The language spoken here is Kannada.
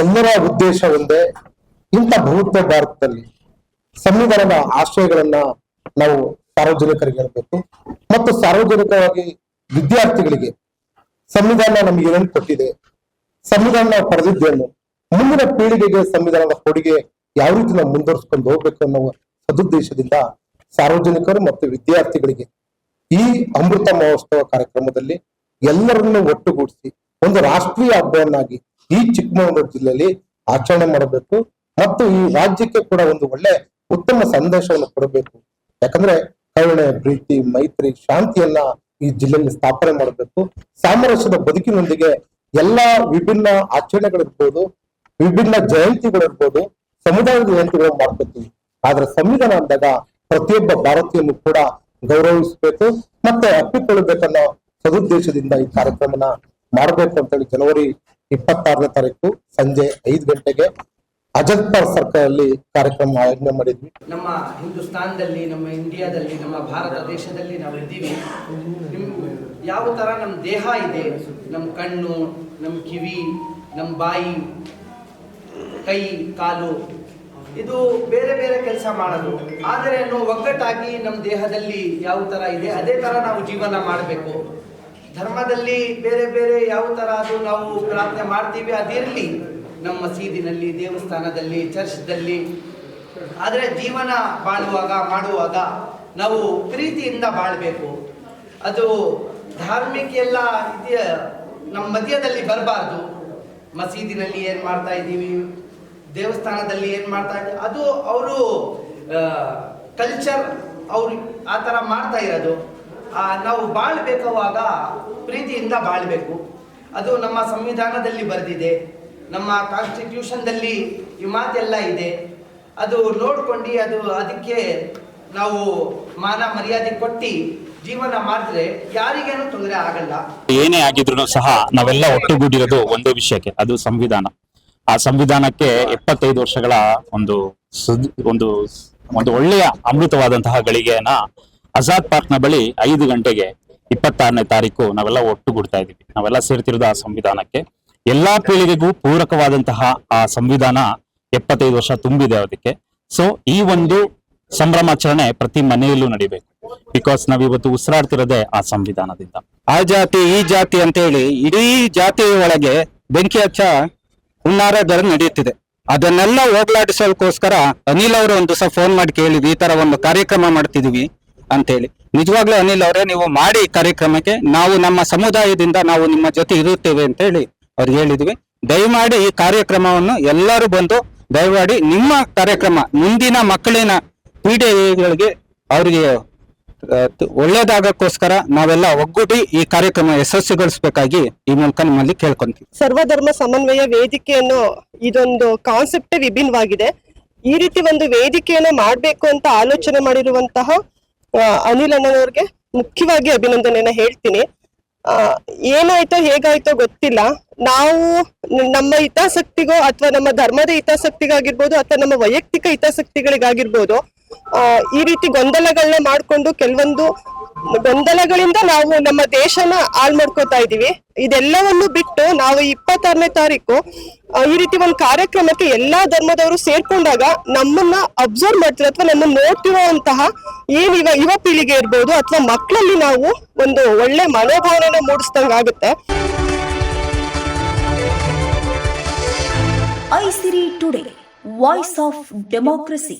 ಎಲ್ಲರ ಉದ್ದೇಶ ಒಂದೇ ಇಂಥ ಬಹುತ್ವ ಭಾರತದಲ್ಲಿ ಸಂವಿಧಾನದ ಆಶ್ರಯಗಳನ್ನ ನಾವು ಸಾರ್ವಜನಿಕರಿಗೆ ಹೇಳಬೇಕು. ಮತ್ತು ಸಾರ್ವಜನಿಕವಾಗಿ ವಿದ್ಯಾರ್ಥಿಗಳಿಗೆ ಸಂವಿಧಾನ ನಮ್ಗೆ ಏನೇನು ಕೊಟ್ಟಿದೆ ಸಂವಿಧಾನ ನಾವು ಪಡೆದಿದ್ದೇನು ಮುಂದಿನ ಪೀಳಿಗೆಗೆ ಸಂವಿಧಾನದ ಕೊಡುಗೆ ಯಾವ ರೀತಿ ನಾವು ಮುಂದುವರಿಸ್ಕೊಂಡು ಹೋಗ್ಬೇಕು ಅನ್ನೋ ಸದುದ್ದೇಶದಿಂದ ಸಾರ್ವಜನಿಕರು ಮತ್ತು ವಿದ್ಯಾರ್ಥಿಗಳಿಗೆ ಈ ಅಮೃತ ಮಹೋತ್ಸವ ಕಾರ್ಯಕ್ರಮದಲ್ಲಿ ಎಲ್ಲರನ್ನೂ ಒಟ್ಟುಗೂಡಿಸಿ ಒಂದು ರಾಷ್ಟ್ರೀಯ ಹಬ್ಬವನ್ನಾಗಿ ಈ ಚಿಕ್ಕಮಗಳೂರು ಜಿಲ್ಲೆಯಲ್ಲಿ ಆಚರಣೆ ಮಾಡಬೇಕು ಮತ್ತು ಈ ರಾಜ್ಯಕ್ಕೆ ಕೂಡ ಒಂದು ಒಳ್ಳೆ ಉತ್ತಮ ಸಂದೇಶವನ್ನು ಕೊಡಬೇಕು. ಯಾಕಂದ್ರೆ ಕರುಣೆ, ಪ್ರೀತಿ, ಮೈತ್ರಿ, ಶಾಂತಿಯನ್ನ ಈ ಜಿಲ್ಲೆಯಲ್ಲಿ ಸ್ಥಾಪನೆ ಮಾಡಬೇಕು. ಸಾಮರಸ್ಯದ ಬದುಕಿನೊಂದಿಗೆ ಎಲ್ಲಾ ವಿಭಿನ್ನ ಆಚರಣೆಗಳಿರ್ಬೋದು, ವಿಭಿನ್ನ ಜಯಂತಿಗಳಿರ್ಬೋದು, ಸಮುದಾಯದ ಜಯಂತಿಗಳು ಮಾಡ್ಕೊತೀವಿ. ಆದ್ರೆ ಸಂವಿಧಾನ ಅಂದಾಗ ಪ್ರತಿಯೊಬ್ಬ ಭಾರತೀಯನು ಕೂಡ ಗೌರವಿಸಬೇಕು ಮತ್ತೆ ಅಪ್ಪಿಕೊಳ್ಳಬೇಕನ್ನೋ ಸದುದ್ದೇಶದಿಂದ ಈ ಕಾರ್ಯಕ್ರಮನ ಮಾಡಬೇಕು ಅಂತೇಳಿ ಜನವರಿ ಇಪ್ಪತ್ತಾರನೇ ತಾರೀಕು ಸಂಜೆ ಐದು ಗಂಟೆಗೆ ಅಜಂತಾ ಸರ್ಕಲ್ ಅಲ್ಲಿ ಕಾರ್ಯಕ್ರಮ ಆಯೋಜನೆ ಮಾಡಿದ್ವಿ. ನಮ್ಮ ಹಿಂದೂಸ್ತಾನದಲ್ಲಿ, ನಮ್ಮ ಇಂಡಿಯಾದಲ್ಲಿ, ನಮ್ಮ ಭಾರತ ದೇಶದಲ್ಲಿ ನಾವು ಇದ್ದೀವಿ. ಯಾವ ತರ ನಮ್ಮ ದೇಹ ಇದೆ ನಮ್ಮ ಕಣ್ಣು ನಮ್ಮ ಕಿವಿ ನಮ್ಮ ಬಾಯಿ, ಕೈ, ಕಾಲು, ಇದು ಬೇರೆ ಬೇರೆ ಕೆಲಸ ಮಾಡೋದು. ಆದರೆ ನಾವು ಒಗ್ಗಟ್ಟಾಗಿ ನಮ್ಮ ದೇಹದಲ್ಲಿ ಯಾವ ತರ ಇದೆ, ಅದೇ ತರ ನಾವು ಜೀವನ ಮಾಡಬೇಕು. ಧರ್ಮದಲ್ಲಿ ಬೇರೆ ಬೇರೆ ಯಾವ ಥರ ಅದು ನಾವು ಪ್ರಾರ್ಥನೆ ಮಾಡ್ತೀವಿ, ಅದಿರಲಿ. ನಮ್ಮ ಮಸೀದಿನಲ್ಲಿ ದೇವಸ್ಥಾನದಲ್ಲಿ, ಚರ್ಚ್ದಲ್ಲಿ. ಆದರೆ ಜೀವನ ಬಾಳುವಾಗ, ಮಾಡುವಾಗ ನಾವು ಪ್ರೀತಿಯಿಂದ ಬಾಳಬೇಕು. ಅದು ಧಾರ್ಮಿಕ ಎಲ್ಲ ಇದೆಯ ನಮ್ಮ ಮಧ್ಯದಲ್ಲಿ ಬರಬಾರ್ದು. ಮಸೀದಿನಲ್ಲಿ ಏನು ಮಾಡ್ತಾ ಇದ್ದೀವಿ? ದೇವಸ್ಥಾನದಲ್ಲಿ ಏನು ಮಾಡ್ತಾ ಇದ್ದೀವಿ ಅದು ಅವರು ಕಲ್ಚರ್ ಅವರು ಆ ಥರ ಮಾಡ್ತಾ ಇರೋದು. ನಾವು ಬಾಳ್ಬೇಕಾವಾಗ ಪ್ರೀತಿಯಿಂದ ಬಾಳ್ಬೇಕು. ಅದು ನಮ್ಮ ಸಂವಿಧಾನದಲ್ಲಿ ಬರೆದಿದೆ. ನಮ್ಮ ಕಾನ್ಸ್ಟಿಟ್ಯೂಷನ್ದಲ್ಲಿ ಈ ಮಾತೆಲ್ಲ ಇದೆ. ಅದು ನೋಡ್ಕೊಂಡು ಅದು ಅದಕ್ಕೆ ನಾವು ಮಾನ ಮರ್ಯಾದೆ ಕೊಟ್ಟು ಜೀವನ ಮಾಡಿದ್ರೆ ಯಾರಿಗೇನು ತೊಂದರೆ ಆಗಲ್ಲ. ಏನೇ ಆಗಿದ್ರು ಸಹ ನಾವೆಲ್ಲ ಒಟ್ಟುಗೂಡಿರೋದು ಒಂದು ವಿಷಯಕ್ಕೆ, ಅದು ಸಂವಿಧಾನ. ಆ ಸಂವಿಧಾನಕ್ಕೆ ಎಪ್ಪತ್ತೈದು ವರ್ಷಗಳ ಒಂದು ಒಂದು ಒಂದು ಒಳ್ಳೆಯ ಅಮೃತವಾದಂತಹ ಗಳಿಗೆಯನ್ನ ಆಜಾದ್ ಪಾರ್ಕ್ನ ಬಳಿ ಐದು ಗಂಟೆಗೆ ಇಪ್ಪತ್ತಾರನೇ ತಾರೀಕು ನಾವೆಲ್ಲ ಒಟ್ಟುಗೂಡ್ತಾ ಇದೀವಿ ನಾವೆಲ್ಲ ಸೇರ್ತಿರೋದು ಆ ಸಂವಿಧಾನಕ್ಕೆ. ಎಲ್ಲಾ ಪೀಳಿಗೆಗೂ ಪೂರಕವಾದಂತಹ ಆ ಸಂವಿಧಾನ ಎಪ್ಪತ್ತೈದು ವರ್ಷ ತುಂಬಿದೆ ಅದಕ್ಕೆ. ಸೊ ಈ ಒಂದು ಸಂಭ್ರಮಾಚರಣೆ ಪ್ರತಿ ಮನೆಯಲ್ಲೂ ನಡಿಬೇಕು. ಬಿಕಾಸ್ ನಾವಿವತ್ತು ಉಸಿರಾಡ್ತಿರೋದೆ ಆ ಸಂವಿಧಾನದಿಂದ. ಆ ಜಾತಿ, ಈ ಜಾತಿ ಅಂತ ಹೇಳಿ ಇಡೀ ಜಾತಿ ಒಳಗೆ ಬೆಂಕಿ ಹಚ್ಚ ಹುನ್ನಾರಗಳು ನಡೆಯುತ್ತಿದೆ. ಅದನ್ನೆಲ್ಲ ಹೋಗ್ಲಾಡಿಸೋದಕ್ಕೋಸ್ಕರ ಅನಿಲ್ ಅವರು ಒಂದು ದಿವಸ ಫೋನ್ ಮಾಡಿ ಕೇಳಿದ್ವಿ. ಈ ತರ ಒಂದು ಕಾರ್ಯಕ್ರಮ ಮಾಡ್ತಿದೀವಿ ಅಂತ ಹೇಳಿ ನಿಜವಾಗ್ಲೂ ಅನಿಲ್ ಅವರೇ, ನೀವು ಮಾಡಿ ಕಾರ್ಯಕ್ರಮಕ್ಕೆ, ನಾವು ನಮ್ಮ ಸಮುದಾಯದಿಂದ ನಾವು ನಿಮ್ಮ ಜೊತೆ ಇರುತ್ತೇವೆ ಅಂತ ಹೇಳಿ ಅವ್ರಿಗೆ ಹೇಳಿದ್ವಿ. ದಯಮಾಡಿ ಈ ಕಾರ್ಯಕ್ರಮವನ್ನು ಎಲ್ಲರೂ ಬಂದು ದಯಮಾಡಿ ನಿಮ್ಮ ಕಾರ್ಯಕ್ರಮ, ಮುಂದಿನ ಮಕ್ಕಳಿನ ಪೀಡೆಗಳಿಗೆ ಅವರಿಗೆ ಒಳ್ಳೇದಾಗಕ್ಕೋಸ್ಕರ ನಾವೆಲ್ಲ ಒಗ್ಗೂಡಿ ಈ ಕಾರ್ಯಕ್ರಮ ಯಶಸ್ವಿಗೊಳಿಸಬೇಕಾಗಿ ಈ ಮೂಲಕ ನಿಮ್ಮಲ್ಲಿ ಕೇಳ್ಕೊಂತೀವಿ. ಸರ್ವಧರ್ಮ ಸಮನ್ವಯ ವೇದಿಕೆ ಅನ್ನೋ ಇದೊಂದು ಕಾನ್ಸೆಪ್ಟ್ ವಿಭಿನ್ನವಾಗಿದೆ. ಈ ರೀತಿ ಒಂದು ವೇದಿಕೆಯನ್ನು ಮಾಡಬೇಕು ಅಂತ ಆಲೋಚನೆ ಮಾಡಿರುವಂತಹ ಅನಿಲ್ ಅಣ್ಣನವ್ರಿಗೆ ಮುಖ್ಯವಾಗಿ ಅಭಿನಂದನೆಯನ್ನ ಹೇಳ್ತೀನಿ. ಆ, ಏನಾಯ್ತೋ ಹೇಗಾಯ್ತೋ ಗೊತ್ತಿಲ್ಲ. ನಾವು ನಮ್ಮ ಹಿತಾಸಕ್ತಿಗೋ ಅಥವಾ ನಮ್ಮ ಧರ್ಮದ ಹಿತಾಸಕ್ತಿಗಾಗಿರ್ಬೋದು ಅಥವಾ ನಮ್ಮ ವೈಯಕ್ತಿಕ ಹಿತಾಸಕ್ತಿಗಳಿಗಾಗಿರ್ಬೋದು ಆ, ಈ ರೀತಿ ಗೊಂದಲಗಳನ್ನ ಮಾಡ್ಕೊಂಡು ಕೆಲವೊಂದು ಗೊಂದಲಗಳಿಂದ ನಾವು ನಮ್ಮ ದೇಶನ ಹಾಳ್ ಮಾಡ್ಕೋತಾ ಇದೀವಿ. ಇದೆಲ್ಲವನ್ನು ಬಿಟ್ಟು ನಾವು ಇಪ್ಪತ್ತಾರನೇ ತಾರೀಕು ಈ ರೀತಿ ಒಂದು ಕಾರ್ಯಕ್ರಮಕ್ಕೆ ಎಲ್ಲಾ ಧರ್ಮದವರು ಸೇರ್ಕೊಂಡಾಗ ನಮ್ಮನ್ನ ಅಬ್ಸರ್ವ್ ಮಾಡ್ತಿರೋ ಅಥವಾ ನಮ್ಮ ನೋಡ್ತಿರುವಂತಹ ಏನ್ ಇವ, ಯುವ ಪೀಳಿಗೆ ಇರ್ಬೋದು ಅಥವಾ ಮಕ್ಕಳಲ್ಲಿ ನಾವು ಒಂದು ಒಳ್ಳೆ ಮನೋಭಾವನೆನ ಮೂಡಿಸ್ದಂಗ ಆಗುತ್ತೆ. Isiri today voice of democracy